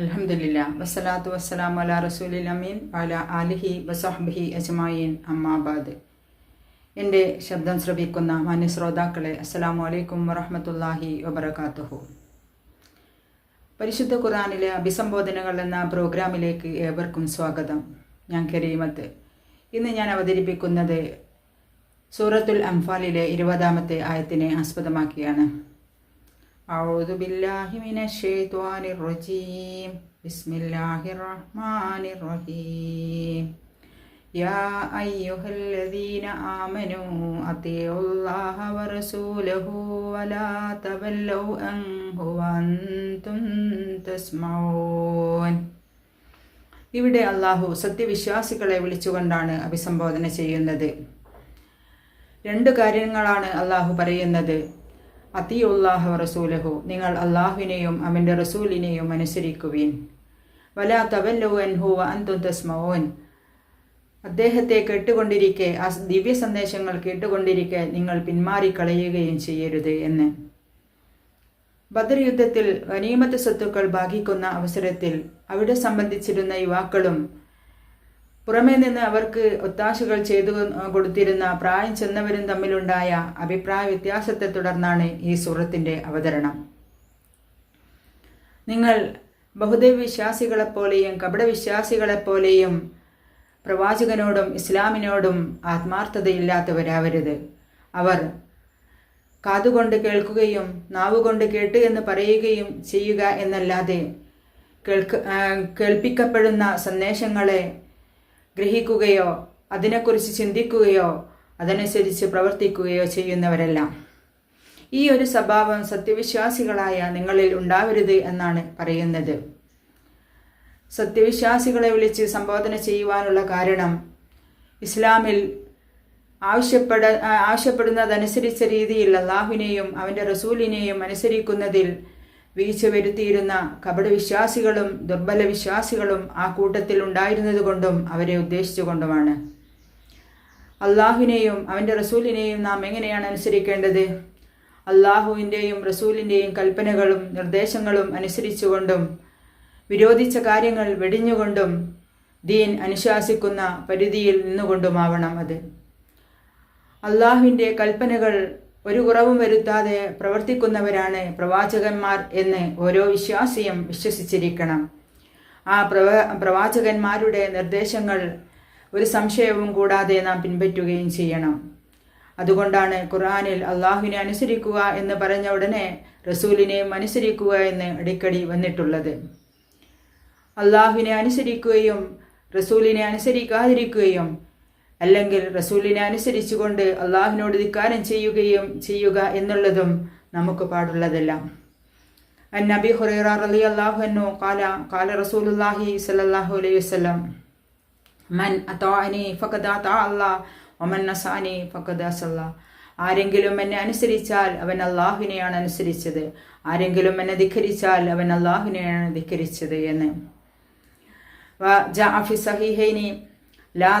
അൽഹംദുലില്ല. വസ്സലാത്തു വസ്സലാം അല റസൂലിൽ അമീൻ അല ആലിഹി വസഹ്ബിഹി അജ്മായിൻ അമ്മാബാദ് എന്റെ ശബ്ദം ശ്രവിക്കുന്ന മാന്യ ശ്രോതാക്കളെ അസ്സലാമു അലൈക്കും വറഹ്മത്തുള്ളാഹി വബറകാതുഹു പരിശുദ്ധ ഖുർആനിലെ അഭിസംബോധനകൾ എന്ന പ്രോഗ്രാമിലേക്ക് ഏവർക്കും സ്വാഗതം. ഞാൻ കരീമത്ത്. ഇന്ന് ഞാൻ അവതരിപ്പിക്കുന്നത് സൂറത്തുൽ അംഫാലിലെ ഇരുപതാമത്തെ ആയത്തിനെ ആസ്പദമാക്കിയാണ്. أعوذ بالله من الشيطان الرجيم بسم الله الرحمن الرحيم يا أيها الذين آمنوا أطيعوا الله ورسوله ولا تولوا عنه وأنتم تسمعون ഇവിടെ അള്ളാഹു സത്യവിശ്വാസികളെ വിളിച്ചുകൊണ്ടാണ് അഭിസംബോധന ചെയ്യുന്നത് രണ്ട് കാര്യങ്ങളാണ് അള്ളാഹു പറയുന്നത് അത്തിയുള്ളാഹു റസൂലഹു നിങ്ങൾ അള്ളാഹുവിനെയും അവന്റെ റസൂലിനെയും അനുസരിക്കുവിൻ. വലാ തവല്ലു അൻഹു അന്തും അദ്ദേഹത്തെ കേട്ടുകൊണ്ടിരിക്കെ ആ ദിവ്യ സന്ദേശങ്ങൾ കേട്ടുകൊണ്ടിരിക്കെ നിങ്ങൾ പിന്മാറിക്കളയുകയും ചെയ്യരുത് എന്ന്. ബദർ യുദ്ധത്തിൽ വനീമത്ത് സ്വത്തുക്കൾ ഭാഗിക്കുന്ന അവസരത്തിൽ അവിടെ സംബന്ധിച്ചിരുന്ന യുവാക്കളും പുറമേ നിന്ന് അവർക്ക് ഒത്താശകൾ ചെയ്തു കൊടുത്തിരുന്ന പ്രായം ചെന്നവരും തമ്മിലുണ്ടായ അഭിപ്രായ വ്യത്യാസത്തെ തുടർന്നാണ് ഈ സൂറത്തിന്റെ അവതരണം. നിങ്ങൾ ബഹുദൈവ വിശ്വാസികളെപ്പോലെയും കപടവിശ്വാസികളെപ്പോലെയും പ്രവാചകനോടും ഇസ്ലാമിനോടും ആത്മാർത്ഥതയില്ലാത്തവരാവരുത്. അവർ കാതുകൊണ്ട് കേൾക്കുകയും നാവുകൊണ്ട് കേട്ട് എന്ന് പറയുകയും ചെയ്യുക എന്നല്ലാതെ കേൾക്ക കേൾപ്പിക്കപ്പെടുന്ന സന്ദേശങ്ങളെ ഗ്രഹിക്കുകയോ അതിനെക്കുറിച്ച് ചിന്തിക്കുകയോ അതനുസരിച്ച് പ്രവർത്തിക്കുകയോ ചെയ്യുന്നവരല്ല. ഈ ഒരു സ്വഭാവം സത്യവിശ്വാസികളായ നിങ്ങളിൽ ഉണ്ടാവരുത് എന്നാണ് പറയുന്നത്. സത്യവിശ്വാസികളെ വിളിച്ച് സംബോധന ചെയ്യുവാനുള്ള കാരണം ഇസ്ലാമിൽ ആവശ്യപ്പെട ആവശ്യപ്പെടുന്നതനുസരിച്ച രീതിയിൽ അള്ളാഹുവിനെയും അവന്റെ റസൂലിനെയും അനുസരിക്കുന്നതിൽ വീഴ്ച വരുത്തിയിരുന്ന കപടവിശ്വാസികളും ദുർബല വിശ്വാസികളും ആ കൂട്ടത്തിൽ ഉണ്ടായിരുന്നതുകൊണ്ടും അവരെ ഉദ്ദേശിച്ചുകൊണ്ടുമാണ്. അള്ളാഹുവിനെയും അവന്റെ റസൂലിനെയും നാം എങ്ങനെയാണ് അനുസരിക്കേണ്ടത്? അള്ളാഹുവിന്റെയും റസൂലിന്റെയും കൽപ്പനകളും നിർദ്ദേശങ്ങളും അനുസരിച്ചുകൊണ്ടും വിരോധിച്ച കാര്യങ്ങൾ വെടിഞ്ഞുകൊണ്ടും ദീൻ അനുശാസിക്കുന്ന പരിധിയിൽ നിന്നുകൊണ്ടുമാവണം അത്. അള്ളാഹുവിന്റെ കൽപ്പനകൾ ഒരു കുറവും വരുത്താതെ പ്രവർത്തിക്കുന്നവരാണ് പ്രവാചകന്മാർ എന്ന് ഓരോ വിശ്വാസിയും വിശ്വസിച്ചിരിക്കണം. ആ പ്രവ പ്രവാചകന്മാരുടെ നിർദ്ദേശങ്ങൾ ഒരു സംശയവും കൂടാതെ നാം പിൻപറ്റുകയും ചെയ്യണം. അതുകൊണ്ടാണ് ഖുർആാനിൽ അള്ളാഹുവിനെ അനുസരിക്കുക എന്ന് പറഞ്ഞ ഉടനെ റസൂലിനെയും അനുസരിക്കുക എന്ന് അടിക്കടി വന്നിട്ടുള്ളത്. അള്ളാഹുവിനെ അനുസരിക്കുകയും റസൂലിനെ അനുസരിക്കാതിരിക്കുകയും അല്ലെങ്കിൽ റസൂലിനെ അനുസരിച്ചുകൊണ്ട് അള്ളാഹുവിനോട് ധിക്കാരം ചെയ്യുകയും ചെയ്യുക എന്നുള്ളതും നമുക്ക് പാടുള്ളതല്ല. അൻ നബി ഹുറൈറ റലി അള്ളാഹു അന്നു കാല കാല റസൂലുല്ലാഹി സല്ലാഹു അലൈഹി വസ്ലം മൻ അതാനി ഫക്കദാ താ അല്ലാ ഒമൻ നസാനി ഫക്കദാ സല്ലാ ആരെങ്കിലും എന്നെ അനുസരിച്ചാൽ അവൻ അള്ളാഹുവിനെയാണ് അനുസരിച്ചത്. ആരെങ്കിലും എന്നെ ധിഖരിച്ചാൽ അവൻ അള്ളാഹുവിനെയാണ് ധിഖരിച്ചത് എന്ന്. ജാഫി സഹിഹൈനി ലാ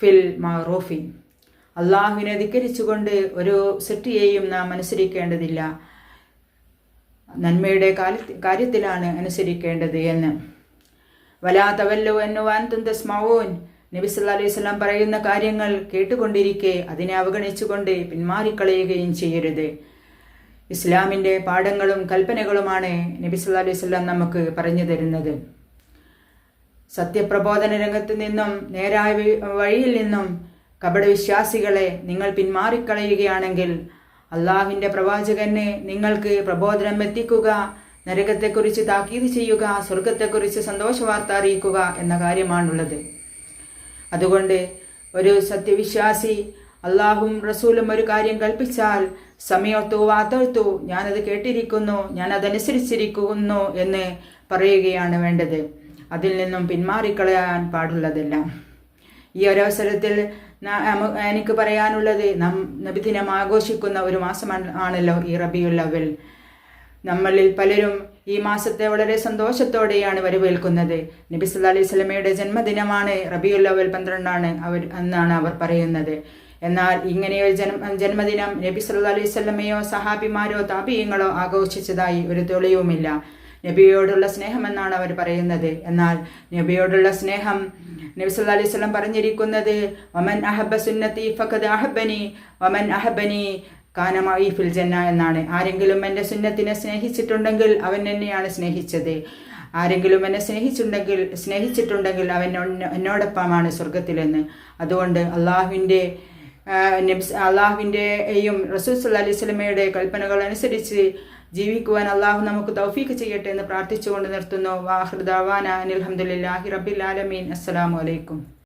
ഫിൽ അള്ളാഹുവിനെ ധിക്കരിച്ചുകൊണ്ട് ഒരു സൃഷ്ടിയെയും നാം അനുസരിക്കേണ്ടതില്ല. നന്മയുടെ കാര്യത്തിലാണ് അനുസരിക്കേണ്ടത് എന്ന്. വലാ തവല്ലു എന്നുവാൻ നബി സല്ലാ അലൈഹി സ്വലാം പറയുന്ന കാര്യങ്ങൾ കേട്ടുകൊണ്ടിരിക്കെ അതിനെ അവഗണിച്ചുകൊണ്ട് പിന്മാറിക്കളയുകയും ചെയ്യരുത്. ഇസ്ലാമിന്റെ പാഠങ്ങളും കൽപ്പനകളുമാണ് നബി സല്ലാ അലൈഹി സ്വലാം നമുക്ക് പറഞ്ഞു തരുന്നത്. സത്യപ്രബോധന രംഗത്ത് നിന്നും നേരായ വഴിയിൽ നിന്നും കപടവിശ്വാസികളെ നിങ്ങൾ പിന്മാറിക്കളയുകയാണെങ്കിൽ അള്ളാഹുവിന്റെ പ്രവാചകനെ നിങ്ങൾക്ക് പ്രബോധനം എത്തിക്കുക നരകത്തെക്കുറിച്ച് താക്കീത് ചെയ്യുക സ്വർഗത്തെക്കുറിച്ച് സന്തോഷവാർത്ത അറിയിക്കുക എന്ന കാര്യമാണുള്ളത്. അതുകൊണ്ട് ഒരു സത്യവിശ്വാസി അള്ളാഹും റസൂലും ഒരു കാര്യം കൽപ്പിച്ചാൽ സമയത്തു വാത്തോർത്തു ഞാനത് കേട്ടിരിക്കുന്നു ഞാൻ അതനുസരിച്ചിരിക്കുന്നു എന്ന് പറയുകയാണ് വേണ്ടത്. അതിൽ നിന്നും പിന്മാറിക്കളയാൻ പാടുള്ളതല്ല. ഈ ഒരവസരത്തിൽ എനിക്ക് പറയാനുള്ളത് നാം നബിദിനം ആഘോഷിക്കുന്ന ഒരു മാസമാണ് ആണല്ലോ ഈ റബിയുൽ അവൽ നമ്മളിൽ പലരും ഈ മാസത്തെ വളരെ സന്തോഷത്തോടെയാണ് വരവേൽക്കുന്നത്. നബി സല്ലാ അലൈഹി സ്വലമയുടെ ജന്മദിനമാണ് റബിയുൽ അവൽ പന്ത്രണ്ടാണ് അവർ എന്നാണ് അവർ പറയുന്നത്. എന്നാൽ ഇങ്ങനെയൊരു ജന്മ ജന്മദിനം നബി സല്ലാ അലൈഹി സ്വലമയോ സഹാബിമാരോ താപീയങ്ങളോ ആഘോഷിച്ചതായി ഒരു തെളിവുമില്ല. നബിയോടുള്ള സ്നേഹമെന്നാണ് അവർ പറയുന്നത്. എന്നാൽ നബിയോടുള്ള സ്നേഹം നബി സല്ലല്ലാഹു അലൈഹി വസല്ലം പറഞ്ഞിരിക്കുന്നത് വമൻ അഹബ്ബ സുന്നത്തി ഫഖദ് അഹബ്ബനി വമൻ അഹബ്ബനി കാനമായി ഫിൽ ജന്ന എന്നാണ്. ആരെങ്കിലും എന്റെ സുന്നത്തിനെ സ്നേഹിച്ചിട്ടുണ്ടെങ്കിൽ അവൻ എന്നെയാണ് സ്നേഹിച്ചത്. ആരെങ്കിലും എന്നെ സ്നേഹിച്ചിട്ടുണ്ടെങ്കിൽ സ്നേഹിച്ചിട്ടുണ്ടെങ്കിൽ അവൻ എന്നോ- എന്നോടൊപ്പമാണ് സ്വർഗത്തിലെന്ന് അതുകൊണ്ട് അള്ളാഹുവിന്റെ അള്ളാഹുവിന്റെയും റസൂൽ സല്ലല്ലാഹു അലൈഹി സ്വലമയുടെ കൽപ്പനകൾ അനുസരിച്ച് ജീവിക്കുവാൻ അള്ളാഹു നമുക്ക് തൗഫീഖ് ചെയ്യട്ടെ എന്ന് പ്രാർത്ഥിച്ചുകൊണ്ട് നിർത്തുന്നു. വാഹൃദാവാന അനിൽഹമുല്ലാഹി റബ്ബിൽ ആലമീൻ. അസ്സലാമു അലൈക്കും.